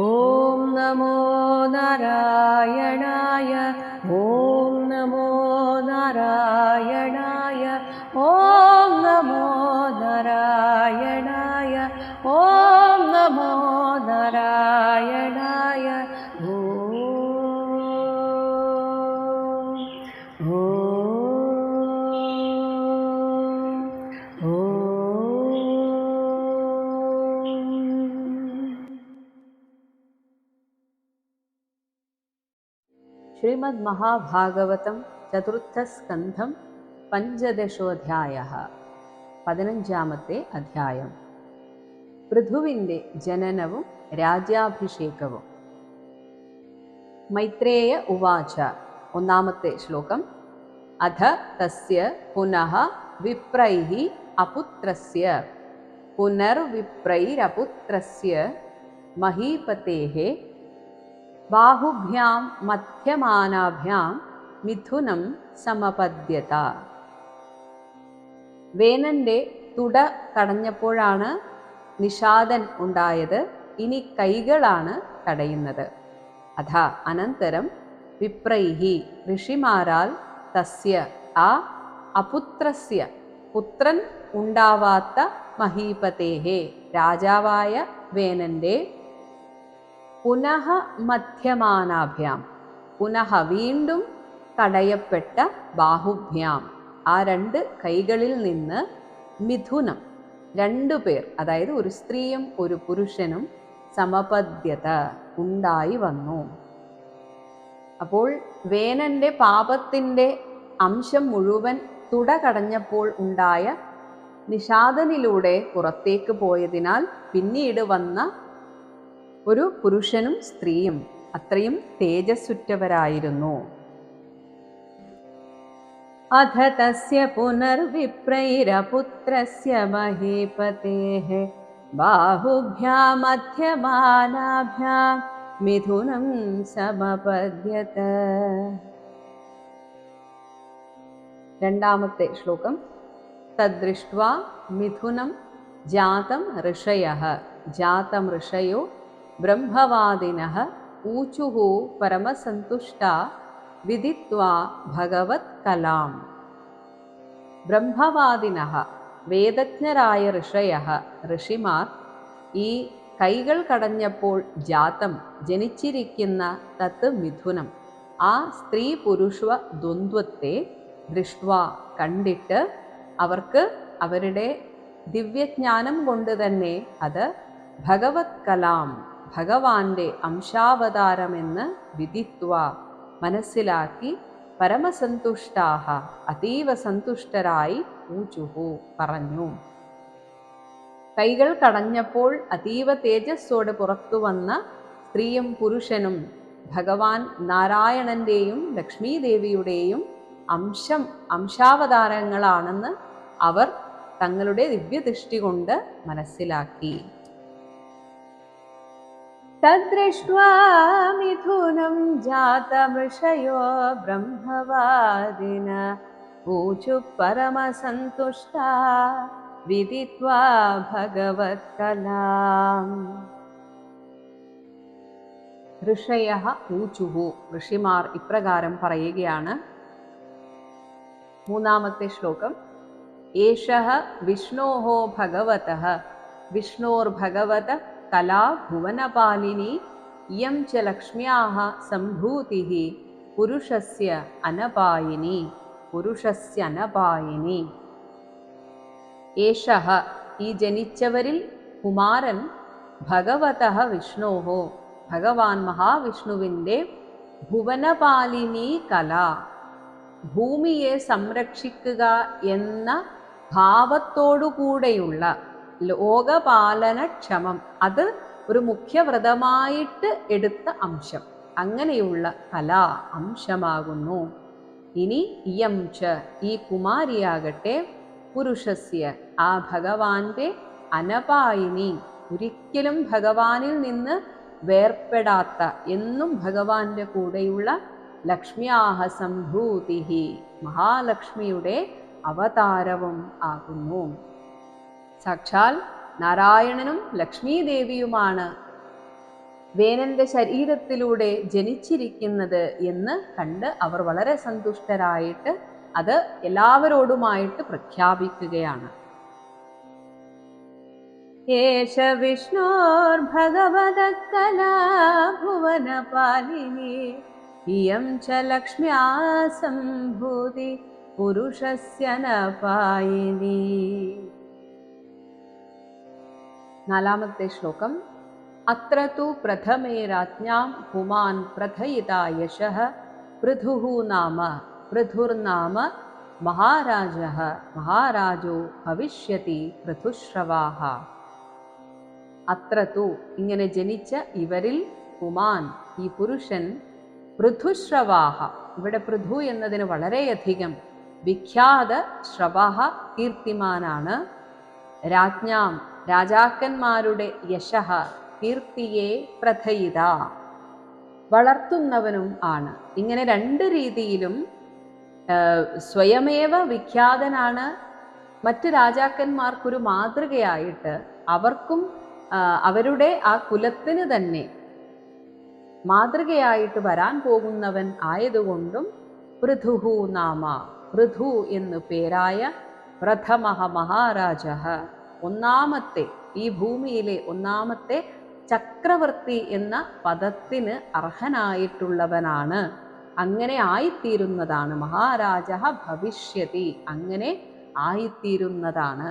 ॐ नमो नारायणाय ശ്രീമദ്മഹാഭാഗവതം ചതുർത്ഥസ്കന്ധം പഞ്ചദശോധ്യായ. പതിനഞ്ചാമത്തെ അധ്യായം. പൃഥുവിന്റെ ജനനവും രാജ്യാഭിഷേകവും. മൈത്രേയ ഉവാച ഒന്നാമത്തെ ശ്ലോകം. അധ തസ്യ പുനഃ വിപ്രൈഹി അപുത്രസ്യ. പുനർവിപ്രൈരപുത്രസ്യ മഹീപതേः ബാഹുഭ്യാം മധ്യമാനാഭ്യാം മിഥുനം സമപദ്യത വേനന്റെ തുട കടഞ്ഞപ്പോഴാണ് നിഷാദൻ ഉണ്ടായത്. ഇനി കൈകളാണ് തടയുന്നത്. അഥ അനന്തരം വിപ്രൈഹി ഋഷിമാരാൽ തസ്യ ആ അപുത്രസ്യ പുത്രൻ ഉണ്ടാവാത്ത മഹീപതേഹേ രാജാവായ വേനന്റെ പുനഃ മധ്യമാനാഭ്യാം. പുനഃ വീണ്ടും തടയപ്പെട്ട ബാഹുഭ്യാം. ആ രണ്ട് കൈകളിൽ നിന്ന് മിഥുനം രണ്ടു പേർ അതായത് ഒരു സ്ത്രീയും ഒരു പുരുഷനും സമപദ്യത ഉണ്ടായി വന്നു. അപ്പോൾ വേനന്റെ പാപത്തിന്റെ അംശം മുഴുവൻ തുട കടഞ്ഞപ്പോൾ ഉണ്ടായ നിഷാദനിലൂടെ പുറത്തേക്ക് പോയതിനാൽ പിന്നീട് വന്ന ഒരു പുരുഷനും സ്ത്രീയും അത്രയും തേജസ്സുറ്റവരായിരുന്നു അധ തസ്യ പുനർവിപ്രൈരപുത്രസ്യ മഹീപതേः ബാഹുഭ്യാമധ്യമാനാഭ്യാം മിഥുനം സമപദ്യത രണ്ടാമത്തെ ശ്ലോകം തദ്ദൃഷ്ട്വാ മിഥുനം ജാതം ഋഷയः ജാതം ഋഷയോ ഊചുः പരമസന്തുഷ്ടാ വിദിത്വാ ഭഗവത് കലാം ബ്രഹ്മവാദിനഃ വേദജ്ഞരായ ഋഷയഃ ഋഷിമാർ ഈ കൈകൾ കടഞ്ഞപ്പോൾ ജാതം ജനിച്ചിരിക്കുന്ന തത്ത് മിഥുനം ആ സ്ത്രീ പുരുഷ ദ്വന്ദ്വത്തെ ദൃഷ്ട്വ കണ്ടിട്ട് അവർക്ക് അവരുടെ ദിവ്യജ്ഞാനം കൊണ്ട് തന്നെ അത് ഭഗവത് കലാം ഭഗവാന്റെ അംശാവതാരമെന്ന് വിധിത്വ മനസ്സിലാക്കി പരമസന്തുഷ്ടാഹ അതീവ സന്തുഷ്ടരായി ഊചുഹു പറഞ്ഞു. കൈകൾ കടഞ്ഞപ്പോൾ അതീവ തേജസ്സോടെ പുറത്തു വന്ന സ്ത്രീയും പുരുഷനും ഭഗവാൻ നാരായണന്റെയും ലക്ഷ്മീദേവിയുടെയും അംശം അംശാവതാരങ്ങളാണെന്ന് അവർ തങ്ങളുടെ ദിവ്യദൃഷ്ടി കൊണ്ട് മനസ്സിലാക്കി. തദ്ദൃഷ്ട്വാ മിഥുനം ജാതമൃഷയോ ബ്രഹ്മവാദിന ഊചു പരമസന്തുഷ്ടാ വിദിത്വാ ഭഗവത്കലാം ഋഷയ ഊചുഹു ഋഷിമാർ ഇപ്രകാരം പറയുകയാണ് മൂന്നാമത്തെ ശ്ലോകം ഏഷ വിഷ്ണോः ഭഗവതः വിഷ്ണോർഭഗവത കലാ ഭുവനപാലിനി ഇയം ച ലക്ഷ്മ്യാः സംഭൂതിः पुरुषस्य അനപായിനി പുരുഷസ്യ അനപായിനി ഏഷ ഈ ജനിച്ചവരിൽ കുമാരൻ ഭഗവത വിഷ്ണോഹോ ഭഗവാൻ മഹാവിഷ്ണുവിന്റെ ഭുവനപാലിനി കല ഭൂമിയെ സംരക്ഷിക്കുക എന്ന ഭാവത്തോടുകൂടെയുള്ള ലോകപാലനക്ഷമം. അത് ഒരു മുഖ്യവ്രതമായിട്ട് എടുത്ത അംശം. അങ്ങനെയുള്ള കല അംശമാകുന്നു. ഇനി ഇയം ച ഈ കുമാരിയാകട്ടെ പുരുഷസ്യ ആ ഭഗവാന്റെ അനപായിനി. ഒരിക്കലും ഭഗവാനിൽ നിന്ന് വേർപ്പെടാത്ത എന്നും ഭഗവാന്റെ കൂടെയുള്ള ലക്ഷ്മ്യാഹ സംഭൂതി മഹാലക്ഷ്മിയുടെ അവതാരവും ആകുന്നു. സാക്ഷാൽ നാരായണനും ലക്ഷ്മീദേവിയുമാണ്. വേനന്റെ ശരീരത്തിലൂടെ ജനിച്ചിരിക്കുന്നത് എന്ന് കണ്ട് അവർ വളരെ സന്തുഷ്ടരായിട്ട് അത് എല്ലാവരോടുമായിട്ട് പ്രഖ്യാപിക്കുകയാണ്. ഏഷ വിഷ്ണോർഭഗവതക്കലാ ഭുവനപാലിനി ഇയം ച ലക്ഷ്മ്യാ സംഭൂതി പുരുഷസ്യ നാലാമത്തെ ശ്ലോകം. അത്ര തു പ്രഥമേ രാജ്ഞാം പുമാൻ പ്രഥയിത യശ പൃഥുഃ നാമ പൃഥുർനാമ മഹാരാജ മഹാരാജോ ഭവിഷ്യതി പൃഥുശ്രവാഹ. അത്ര തു ഇങ്ങനെ ജനിച്ച ഇവരിൽ പുമാൻ ഈ പുരുഷൻ പൃഥുശ്രവാഹ. ഇവിടെ പൃഥു എന്നതിന് വളരെയധികം വിഖ്യാത ശ്രവാഹ കീർത്തിമാനാണ് രാജ്ഞാം. രാജാക്കന്മാരുടെ യശഹ കീർത്തിയെ പ്രഥയിത. വളർത്തുന്നവനും ആണ്. ഇങ്ങനെ രണ്ട് രീതിയിലും സ്വയമേവ വിഖ്യാതനാണ്. മറ്റ് രാജാക്കന്മാർക്കൊരു മാതൃകയായിട്ട് അവർക്കും അവരുടെ ആ കുലത്തിന് തന്നെ മാതൃകയായിട്ട് വരാൻ പോകുന്നവൻ ആയതുകൊണ്ടും പൃഥുഹു നാമ പൃഥു എന്ന് പേരായ പ്രഥമ മഹാരാജ. ഒന്നാമത്തെ ഈ ഭൂമിയിലെ ഒന്നാമത്തെ ചക്രവർത്തി എന്ന പദത്തിന് അർഹനായിട്ടുള്ളവനാണ്. അങ്ങനെ ആയിത്തീരുന്നതാണ്. മഹാരാജ ഭവിഷ്യതി അങ്ങനെ ആയിത്തീരുന്നതാണ്.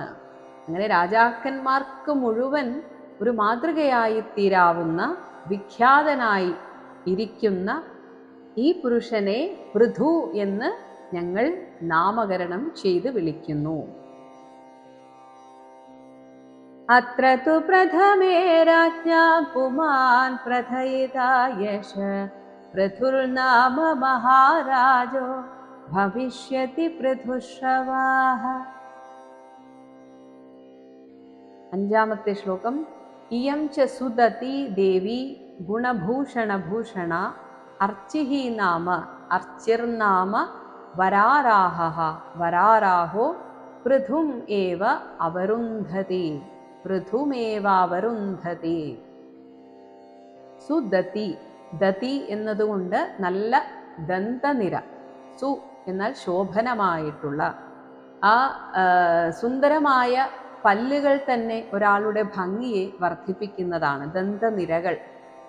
അങ്ങനെ രാജാക്കന്മാർക്ക് മുഴുവൻ ഒരു മാതൃകയായിത്തീരാവുന്ന വിഖ്യാതനായി ഇരിക്കുന്ന ഈ പുരുഷനെ പൃഥു എന്ന് ഞങ്ങൾ നാമകരണം ചെയ്ത് വിളിക്കുന്നു. अत्र तु प्रथमे राज्ञा पुमान् प्रथयिता यश। पृथुर्नाम महाराजो भविष्यति पृथुश्रवाः। त्य श्लोकम् इयं च सुदती देवी गुणभूषणभूषणा अर्चिः नाम अर्चिर्नाम वराराहः। वराराहो पृथुम् एव अवरुन्धति। പൃഥുമേവ അവരുന്ധതി സുദതി ദതി എന്നതുകൊണ്ട് നല്ല ദന്തനിര സു എന്നാൽ ശോഭനമായിട്ടുള്ള. ആ സുന്ദരമായ പല്ലുകൾ തന്നെ ഒരാളുടെ ഭംഗിയെ വർദ്ധിപ്പിക്കുന്നതാണ് ദന്തനിരകൾ.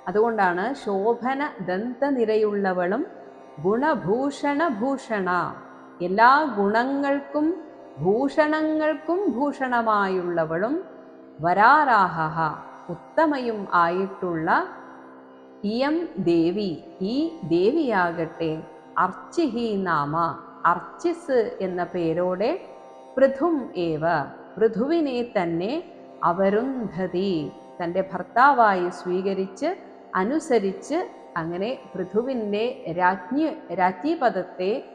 അതുകൊണ്ടാണ് ശോഭന ദന്തനിരയുള്ളവളും ഗുണഭൂഷണ ഭൂഷണ എല്ലാ ഗുണങ്ങൾക്കും ഭൂഷണങ്ങൾക്കും ഭൂഷണമായുള്ളവളും വരാരാഹ ഉത്തമയും ആയിട്ടുള്ള ഇയം ദേവി ഈ ദേവിയാകട്ടെ അർച്ചിഹി നാമ അർച്ചിസ് എന്ന പേരോടെ പൃഥും ഏവ. പൃഥുവിനെ തന്നെ അവരുന്ധതി. തന്റെ ഭർത്താവായി സ്വീകരിച്ച് അനുസരിച്ച് അങ്ങനെ പൃഥുവിന്റെ രാജ്ഞി രാജ്ഞിപദത്തെ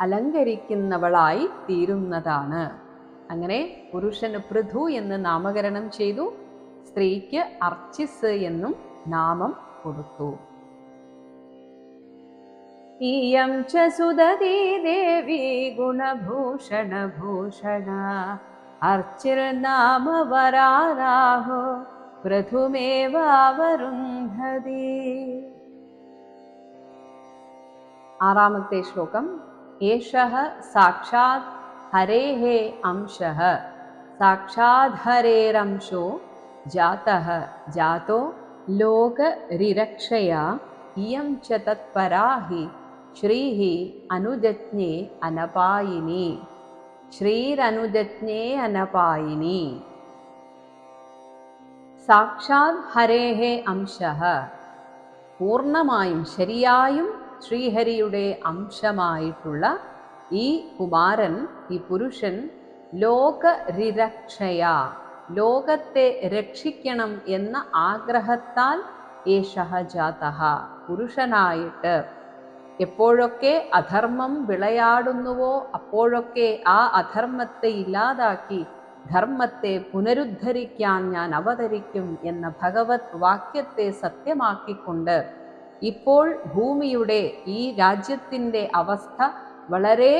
അലങ്കരിക്കുന്നവളായി തീരുന്നതാണ്. അങ്ങനെ പുരുഷന് പൃഥു എന്ന് നാമകരണം ചെയ്തു സ്ത്രീക്ക് അർച്ചിസ് എന്നും നാമം കൊടുത്തു. ഇയം ച സുദതി ദേവി ഗുണഭൂഷണ ഭൂഷണ അർച്ചിർ നാമ വരാരാഹോ പൃഥുമേവാവരുന്ധതി ആറാമത്തെ ശ്ലോകം ഏഷ സാക്ഷാത് ഹരേः അംശ സാക്ഷാത് ഹരേരംശോ ജാതഃ ജാതോ ലോകരിരക്ഷയാ ഇയം ച തത്പരാ ഹി ശ്രീः അനുജജ്ഞേ അനപായിനി ശ്രീരനുജജ്ഞേ അനപായിനി സാക്ഷാത് ഹരേഹേ അംശ പൂർണമായും ശരിയായും ശ്രീഹരിയുടെ അംശമായിട്ടുള്ള ഈ കുമാരൻ ഈ പുരുഷൻ ലോകരിരക്ഷയ ലോകത്തെ രക്ഷിക്കണം എന്ന ആഗ്രഹത്താൽ ഏഷഹ ജാതഃ പുരുഷനായിട്ട്. എപ്പോഴൊക്കെ അധർമ്മം വിളയാടുന്നുവോ അപ്പോഴൊക്കെ ആ അധർമ്മത്തെ ഇല്ലാതാക്കി ധർമ്മത്തെ പുനരുദ്ധരിക്കാൻ ഞാൻ അവതരിക്കും എന്ന ഭഗവത് വാക്യത്തെ സത്യമാക്കിക്കൊണ്ട് ഇപ്പോൾ ഭൂമിയുടെ ഈ രാജ്യത്തിന്റെ അവസ്ഥ വളരെ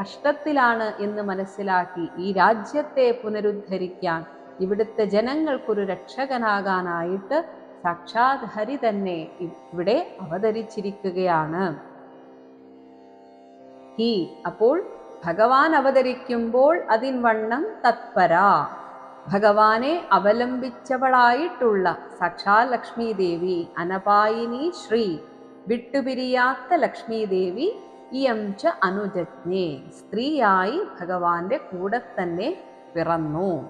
കഷ്ടത്തിലാണ് എന്ന് മനസ്സിലാക്കി ഈ രാജ്യത്തെ പുനരുദ്ധരിക്കാൻ ഇവിടുത്തെ ജനങ്ങൾക്കൊരു രക്ഷകനാകാനായിട്ട് സാക്ഷാത് ഹരി തന്നെ ഇവിടെ അവതരിച്ചിരിക്കുകയാണ്. ഹി അപ്പോൾ ഭഗവാൻ അവതരിക്കുമ്പോൾ അതിൻവണ്ണം തത്പര. ഭഗവാനെ അവലംബിച്ചവളായിട്ടുള്ള സാക്ഷാൽ ലക്ഷ്മി ദേവി അനപായിനി ശ്രീ വിട്ടുപിരിയാത്ത ലക്ഷ്മി ദേവി ഇയം ച അനുജജ്ഞേ. സ്ത്രീയായി ഭഗവാന്റെ കൂടെ തന്നെ പിറന്നു.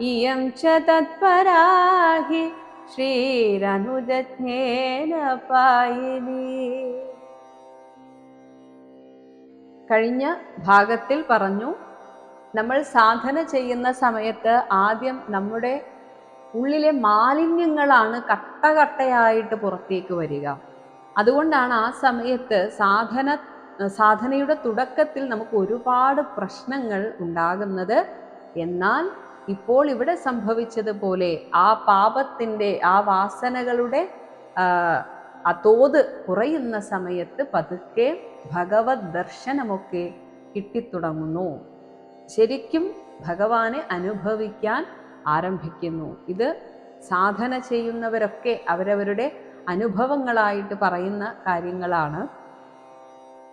ഇയം ച തത്പരാഹി ശ്രീരനുജജ്ഞേന പായിനി. കഴിഞ്ഞ ഭാഗത്തിൽ പറഞ്ഞു നമ്മൾ സാധന ചെയ്യുന്ന സമയത്ത് ആദ്യം നമ്മുടെ ഉള്ളിലെ മാലിന്യങ്ങളാണ് കട്ട കട്ടയായിട്ട് പുറത്തേക്ക് വരിക. അതുകൊണ്ടാണ് ആ സമയത്ത് സാധന സാധനയുടെ തുടക്കത്തിൽ നമുക്ക് ഒരുപാട് പ്രശ്നങ്ങൾ ഉണ്ടാകുന്നത്. എന്നാൽ ഇപ്പോൾ ഇവിടെ സംഭവിച്ചതുപോലെ ആ പാപത്തിന്റെ ആ വാസനകളുടെ ആ, തോത് കുറയുന്ന സമയത്ത് പതുക്കെ ഭഗവത് ദർശനമൊക്കെ കിട്ടിത്തുടങ്ങുന്നു. ശരിക്കും ഭഗവാനെ അനുഭവിക്കാൻ ആരംഭിക്കുന്നു. ഇത് സാധന ചെയ്യുന്നവരൊക്കെ അവരവരുടെ അനുഭവങ്ങളായിട്ട് പറയുന്ന കാര്യങ്ങളാണ്.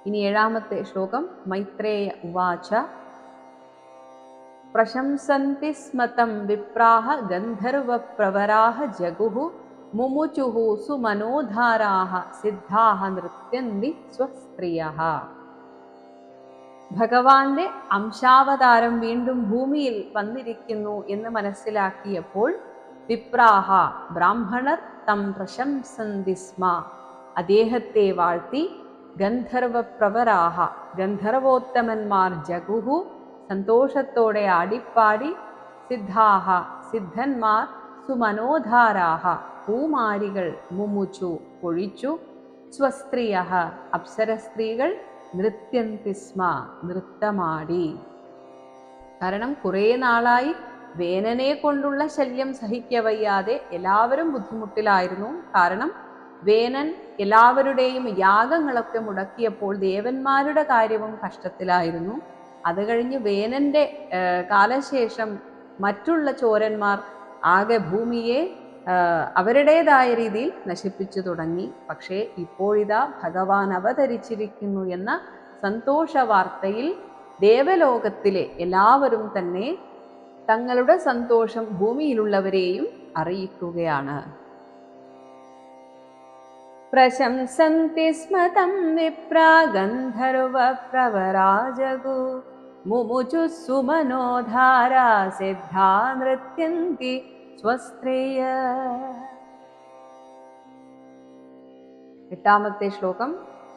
ഇനി ഏഴാമത്തെ ശ്ലോകം മൈത്രേയ ഉവാച. പ്രശംസന്തി സ്മതം വിപ്രാഹ ഗന്ധർവപ്രവരാഹ ജഗുഹു മുമുചുഹു സുമനോധാരാഹ സിദ്ധാഹ നൃത്യന്തി സ്വസ്ത്രിയഃ ഭഗവാന്റെ അംശാവതാരം വീണ്ടും ഭൂമിയിൽ വന്നിരിക്കുന്നു എന്ന് മനസ്സിലാക്കിയപ്പോൾ വിപ്രാഹ ബ്രാഹ്മണർ തം പ്രശംസന്തി സ്മ. അദ്ദേഹത്തെ വാഴ്ത്തി ഗന്ധർവപ്രവരാഹ. ഗന്ധർവോത്തമന്മാർ ജഗുഹു സന്തോഷത്തോടെ ആടിപ്പാടി സിദ്ധാഹ സിദ്ധന്മാർ സുമനോധാരാഹ. പൂമാരികൾ മുമുച്ചു പൊഴിച്ചു സ്വസ്ത്രീയ അപ്സരസ്ത്രീകൾ നൃത്യന്തി സ്മ നൃത്തമാടി. കാരണം കുറേ നാളായി വേനനെ കൊണ്ടുള്ള ശല്യം സഹിക്കവയ്യാതെ എല്ലാവരും ബുദ്ധിമുട്ടിലായിരുന്നു. കാരണം വേനൻ എല്ലാവരുടെയും യാഗങ്ങളൊക്കെ മുടക്കിയപ്പോൾ ദേവന്മാരുടെ കാര്യവും കഷ്ടത്തിലായിരുന്നു. അത് കഴിഞ്ഞ് വേനന്റെ കാലശേഷം മറ്റുള്ള ചോരന്മാർ ആകെ ഭൂമിയെ അവരുടേതായ രീതിയിൽ നശിപ്പിച്ചു തുടങ്ങി. പക്ഷേ ഇപ്പോഴിതാ ഭഗവാൻ അവതരിച്ചിരിക്കുന്നു എന്ന സന്തോഷ വാർത്തയിൽ ദേവലോകത്തിലെ എല്ലാവരും തന്നെ തങ്ങളുടെ സന്തോഷം ഭൂമിയിലുള്ളവരെയും അറിയിക്കുകയാണ്. പ്രശംസന്തി സ്മതം വിപ്രാഗന്ധർവപ്രവരാജഗു മുമുചു സുമനോധാരാ സിദ്ധാ നൃത്യന്തി സ്വസ്ത്രേയ. എട്ടാമത്തെ ശ്ലോകം.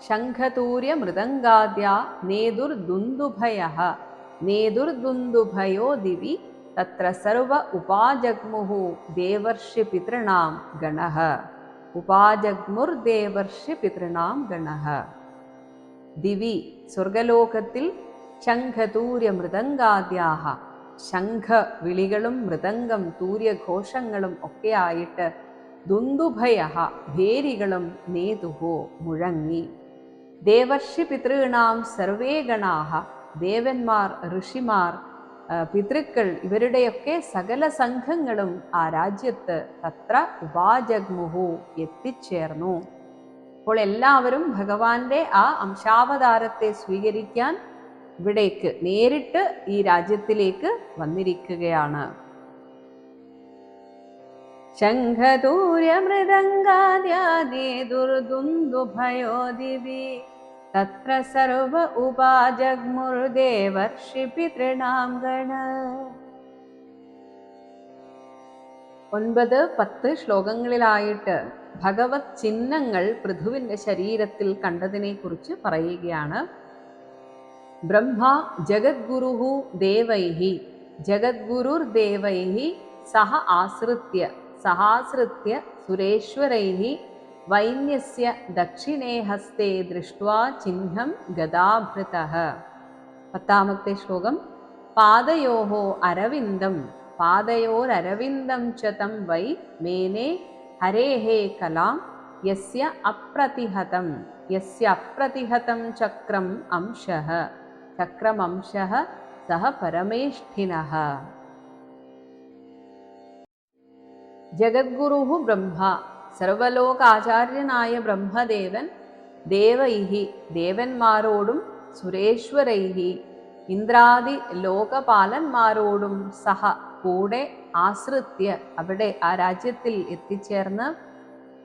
ശംഖതൂര്യ മൃദംഗാദ്യ നേതുർദുന്ദുഭയ. നേതുർദുന്ദുഭയോ ദിവി തത്ര സർവ ഉപാജഗ്മുഹു ദേവർഷി പിതൃണാം ഗണഃ. ഉപാജഗ്മുർദേവർഷി പിതൃണാം ഗണഃ. ദിവി സ്വർഗലോകത്തിൽ ശംഖതൂര്യ മൃദംഗാദ്യാഹ. ശംഖ വിളികളും മൃദംഗം തൂര്യഘോഷങ്ങളും ഒക്കെയായിട്ട് ദുന്ദുഭയ ഭേരികളും നേതുഹോ മുഴങ്ങി. ദേവർഷി പിതൃണാം സർവേ ഗണാഹ ദേവന്മാർ ഋഷിമാർ പിതൃക്കൾ ഇവരുടെയൊക്കെ സകല സംഘങ്ങളും ആ രാജ്യത്ത് തത്ര ഉപാജഗ്മുഹു എത്തിച്ചേർന്നു. അപ്പോൾ എല്ലാവരും ഭഗവാന്റെ ആ അംശാവതാരത്തെ സ്വീകരിക്കാൻ ഇവിടേക്ക് നേരിട്ട് ഈ രാജ്യത്തിലേക്ക് വന്നിരിക്കുകയാണ്. തത്ര സർവ ഉപാജഗ്മുർദേവർഷി ഒൻപത് പത്ത് ശ്ലോകങ്ങളിലായിട്ട് ഭഗവത് ചിഹ്നങ്ങൾ പൃഥുവിന്റെ ശരീരത്തിൽ കണ്ടതിനെക്കുറിച്ച് പറയുകയാണ്. ब्रह्मा जगद्गुरुः देवैः जगद्गुरुर्देवैः सह आश्रित्य सहाश्रित्य सुरेश्वरैः वैन्यस्य दक्षिणे हस्ते दृष्ट्वा चिह्नं गदाभृतः। पतामुक्ते श्लोकं पादयोः अरविन्दं पादयोररविन्दं च तं वै मेने हरेः कलां यस्य अप्रतिहतं यस्य अप्रतिहतं चक्रम् अंशः। ചക്രമംശഃ സഹ പരമേഷ്ഠിന. ജഗദ്ഗുരു ബ്രഹ്മ സർവലോകാചാര്യനായ ബ്രഹ്മദേവൻ ദേവൈഹി ദേവന്മാരോടും സുരേശ്വരൈഹി ഇന്ദ്രാദി ലോകപാലന്മാരോടും സഹ കൂടെ ആശ്രിത്യ അവിടെ ആ രാജ്യത്തിൽ എത്തിച്ചേർന്ന്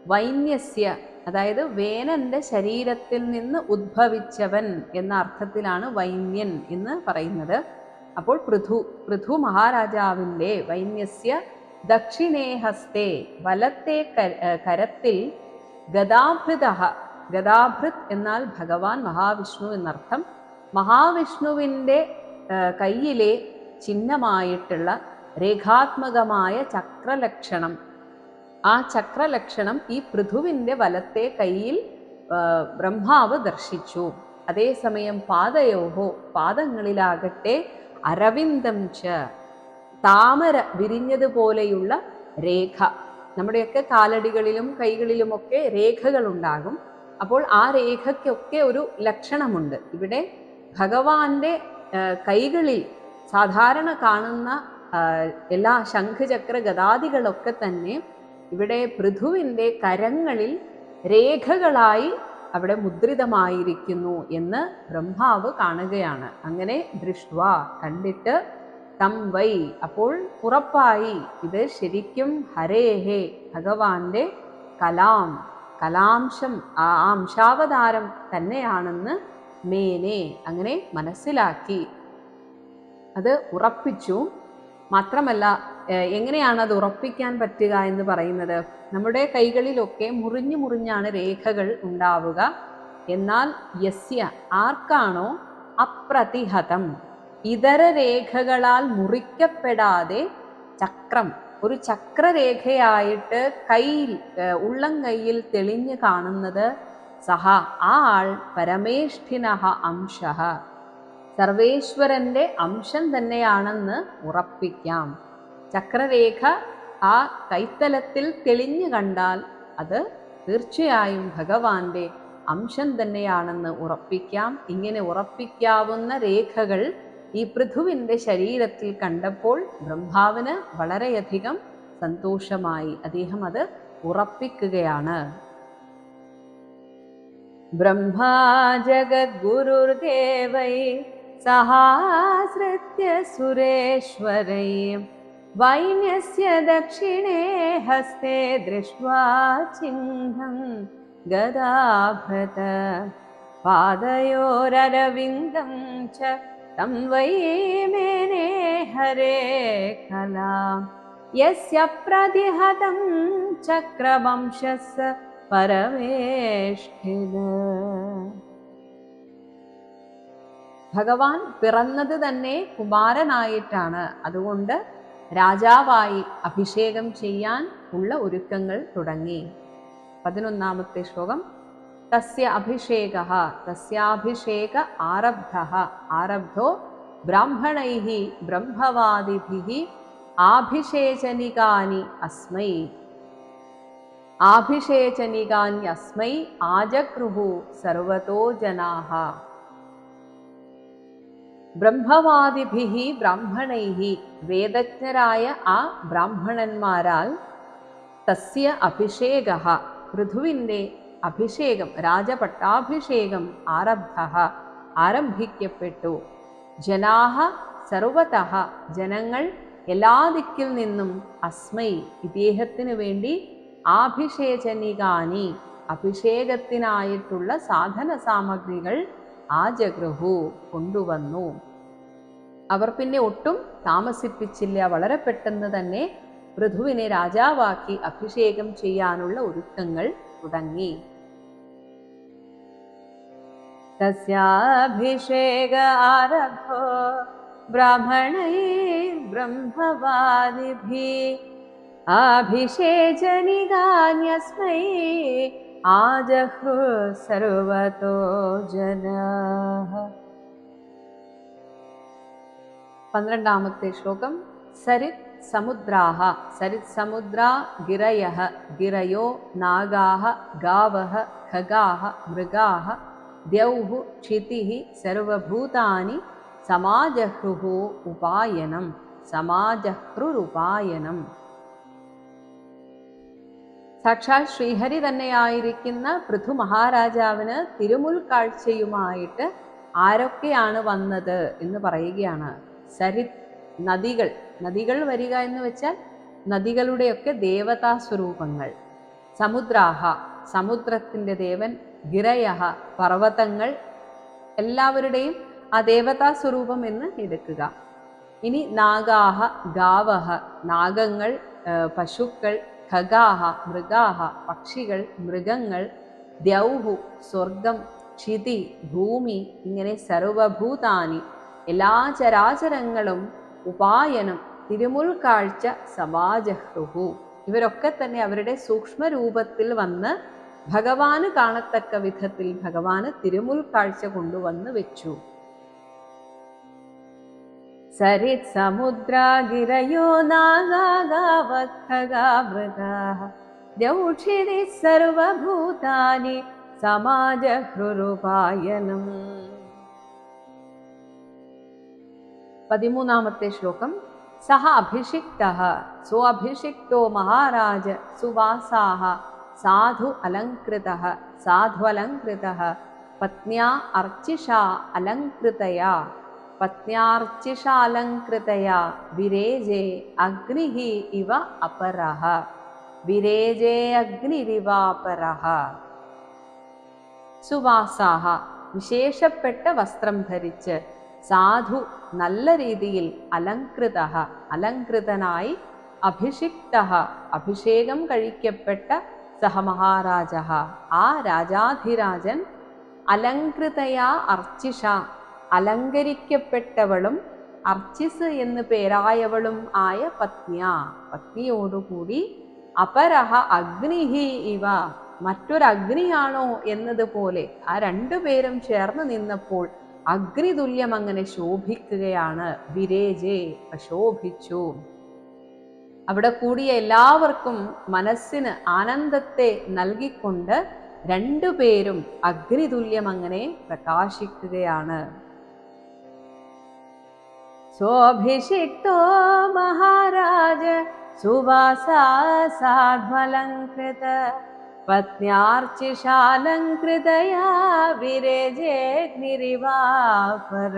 വൈന്യസ്യ അതായത് വേനന്റെ ശരീരത്തിൽ നിന്ന് ഉദ്ഭവിച്ചവൻ എന്ന അർത്ഥത്തിലാണ് വൈന്യൻ എന്ന് പറയുന്നത്. അപ്പോൾ പൃഥു പൃഥു മഹാരാജാവിന്റെ വൈന്യസ്യ ദക്ഷിണേഹസ്തേ വലത്തെ കരത്തിൽ ഗദാഭൃത ഗദാഭൃത് എന്നാൽ ഭഗവാൻ മഹാവിഷ്ണു എന്നർത്ഥം മഹാവിഷ്ണുവിന്റെ കയ്യിലെ ചിഹ്നമായിട്ടുള്ള രേഖാത്മകമായ ചക്രലക്ഷണം ആ ചക്രലക്ഷണം ഈ പൃഥുവിന്റെ വലത്തെ കയ്യിൽ ബ്രഹ്മാവ് ദർശിച്ചു. അതേസമയം പാദയോഹോ പാദങ്ങളിലാകട്ടെ അരവിന്ദം ച താമര വിരിഞ്ഞതുപോലെയുള്ള രേഖ. നമ്മുടെയൊക്കെ കാലടികളിലും കൈകളിലുമൊക്കെ രേഖകളുണ്ടാകും. അപ്പോൾ ആ രേഖയ്ക്കൊക്കെ ഒരു ലക്ഷണമുണ്ട്. ഇവിടെ ഭഗവാന്റെ കൈകളിൽ സാധാരണ കാണുന്ന എല്ലാ ശംഖുചക്ര ഗതാദികളൊക്കെ തന്നെ ഇവിടെ പൃഥുവിന്റെ കരങ്ങളിൽ രേഖകളായി അവിടെ മുദ്രിതമായിരിക്കുന്നു എന്ന് ബ്രഹ്മാവ് കാണുകയാണ്. അങ്ങനെ ദൃഷ്ട്വ കണ്ടിട്ട് തം വൈ. അപ്പോൾ ഉറപ്പായി ഇത് ശരിക്കും ഹരേഹേ ഭഗവാന്റെ കലാം കലാംശം ആ അംശാവതാരം തന്നെയാണെന്ന് മേനെ അങ്ങനെ മനസ്സിലാക്കി. അത് ഉറപ്പിച്ചു. മാത്രമല്ല എങ്ങനെയാണ് അത് ഉറപ്പിക്കാൻ പറ്റുക എന്ന് പറയുന്നത്? നമ്മുടെ കൈകളിലൊക്കെ മുറിഞ്ഞു മുറിഞ്ഞാണ് രേഖകൾ ഉണ്ടാവുക. എന്നാൽ യസ്യ ആർക്കാണോ? അപ്രതിഹതം. ഇതര രേഖകളാൽ മുറിക്കപ്പെടാതെ ചക്രം ഒരു ചക്രരേഖയായിട്ട് കയ്യിൽ ഉള്ളം കയ്യിൽ തെളിഞ്ഞു കാണുന്നത് സഹ ആ ആൾ പരമേഷ്ഠിനഹ അംശഃ സർവേശ്വരന്റെ അംശം തന്നെയാണെന്ന് ഉറപ്പിക്കാം. ചക്രരേഖ ആ കൈത്തലത്തിൽ തെളിഞ്ഞു കണ്ടാൽ അത് തീർച്ചയായും ഭഗവാന്റെ അംശം തന്നെയാണെന്ന് ഉറപ്പിക്കാം. ഇങ്ങനെ ഉറപ്പിക്കാവുന്ന രേഖകൾ ഈ പൃഥുവിന്റെ ശരീരത്തിൽ കണ്ടപ്പോൾ ബ്രഹ്മാവിന് വളരെയധികം സന്തോഷമായി. അദ്ദേഹം അത് ഉറപ്പിക്കുകയാണ്. ബ്രഹ്മാ ജഗദ്ഗുരുദേവൈ सहासृत्य सुरेश्वरै वैन्यस्य दक्षिणे हस्ते दृष्ट्वा चिह्नं गदाभृत। पादयोररविन्दं च तं वै मेने हरे कला। यस्य प्रतिहतं चक्रवंशस्य परमेष्ठि ഭഗവാൻ പിറന്നത് തന്നെ കുമാരനായിട്ടാണ്. അതുകൊണ്ട് രാജാവായി അഭിഷേകം ചെയ്യാൻ ഉള്ള ഒരുക്കങ്ങൾ തുടങ്ങി. പതിനൊന്നാമത്തെ ശ്ലോകം. തസ്യ അഭിഷേക തസ്യാഭിഷേക ആരബ്ധ. ആരബ്ധോ ബ്രാഹ്മണൈ ബ്രഹ്മവാദിഭി ആഭിഷേചനികാനി അസ്മൈ. ആഭിഷേചനികാന്യസ്മൈ ആജഗൃഹു സർവതോ ജനാഹ. ബ്രഹ്മവാദിഭി ബ്രാഹ്മണൈഹി വേദജ്ഞരായ ആ ബ്രാഹ്മണന്മാരാൽ തസ്യ അഭിഷേക പൃഥുവിന്റെ അഭിഷേകം രാജപട്ടാഭിഷേകം ആരബ്ധ ആരംഭിക്കപ്പെട്ടു. ജനാഹ സർവത ജനങ്ങൾ എല്ലാ ദിക്കിൽ നിന്നും അസ്മൈ ഇദ്ദേഹത്തിന് വേണ്ടി ആഭിഷേചനികാനി അഭിഷേകത്തിനായിട്ടുള്ള സാധന സാമഗ്രികൾ ആ ജഗ്രഹു കൊണ്ടുവന്നു. അവർ പിന്നെ ഒട്ടും താമസിപ്പിച്ചില്ല. വളരെ പെട്ടെന്ന് തന്നെ പൃഥുവിനെ രാജാവാക്കി അഭിഷേകം ചെയ്യാനുള്ള ഒരുക്കങ്ങൾ തുടങ്ങി. തസ്യാഭിഷേക ആരഭോ ബ്രാഹ്മണൈ ബ്രഹ്മവാദിഭി. ആഭിഷേചനികാന്യസ്മൈ पठामुत्ते श्लोकं सरित् सरित्समुद्राः सरित्समुद्रा गिरयः गिरयो नागाः गावः खगाः मृगाः द्यौः क्षितिः सर्वभूतानि समाजह्रुपायनम् समाजह्रुरुपायनम्। സാക്ഷാൽ ശ്രീഹരി തന്നെയായിരിക്കുന്ന പൃഥു മഹാരാജാവിന് തിരുമുൽ കാഴ്ചയുമായിട്ട് ആരൊക്കെയാണ് വന്നത് എന്ന് പറയുകയാണ്. സരിത് നദികൾ. നദികൾ വരിക എന്ന് വെച്ചാൽ നദികളുടെയൊക്കെ ദേവതാ സ്വരൂപങ്ങൾ സമുദ്രാഹ സമുദ്രത്തിന്റെ ദേവൻ ഗിരയഹ പർവതങ്ങൾ എല്ലാവരുടെയും ആ ദേവതാ സ്വരൂപം എന്ന് എടുക്കുക. ഇനി നാഗാഹ ഗാവഹ നാഗങ്ങൾ പശുക്കൾ ഖഗാഹ മൃഗാഹ പക്ഷികൾ മൃഗങ്ങൾ ദ്യൗഹു സ്വർഗം ക്ഷിതി ഭൂമി ഇങ്ങനെ സർവഭൂതാനി എല്ലാ ചരാചരങ്ങളും ഉപായനം തിരുമുൽ കാഴ്ച സമാജഹ്രുഹു ഇവരൊക്കെ തന്നെ അവരുടെ സൂക്ഷ്മരൂപത്തിൽ വന്ന് ഭഗവാന് കാണത്തക്ക വിധത്തിൽ ഭഗവാന് തിരുമുൽ കാഴ്ച കൊണ്ടുവന്ന് വെച്ചു. सरित्समुद्रा गिरयो नागागावत्खगा मृगाः दौक्षिणि सर्वभूतानि समाजहृरुपायनम् पदिमूनावत् श्लोकं सः अभिषिक्तः। स्वभिषिक्तो महाराज सुवासाः। साधु अलङ्कृतः। साधु अलङ्कृतः। पत्न्या अर्चिषा अलङ्कृतया। പത്ന്യാർച്ചിഷാലങ്കൃതയാ വിരേജേ അഗ്നിഃ ഇവ അപരഃ വിരേജേ അഗ്നിരിവാപരഃ സുവാസാഹ വിശേഷപ്പെട്ട വസ്ത്രം ധരിച്ച് സാധു നല്ല രീതിയിൽ അലങ്കൃത അലങ്കൃതനായി അഭിഷിക്ത അഭിഷേകം കഴിക്കപ്പെട്ട സഹമഹാരാജ ആ രാജാധിരാജൻ അലങ്കൃതയാ അർച്ചിഷ അലങ്കരിക്കപ്പെട്ടവളും അർച്ചിസ് എന്ന് പേരായവളും ആയ പത്നിയ. പത്നിയോടുകൂടി അപരഹ അഗ്നിഹി ഇവ. മറ്റൊരഗ്നിയാണോ എന്നതുപോലെ ആ രണ്ടുപേരും ചേർന്ന് നിന്നപ്പോൾ അഗ്നിതുല്യം അങ്ങനെ ശോഭിക്കുകയാണ്. വിരേജേ പ്രശോഭിച്ചു. അവിടെ കൂടിയ എല്ലാവർക്കും മനസ്സിന് ആനന്ദത്തെ നൽകിക്കൊണ്ട് രണ്ടുപേരും അഗ്നിതുല്യം അങ്ങനെ പ്രകാശിക്കുകയാണ്. सोऽभिषिक्तो महाराज सुवासा साध्वलङ्कृत पत्न्यार्चिषालङ्कृतया विरेजेऽग्निरिवापर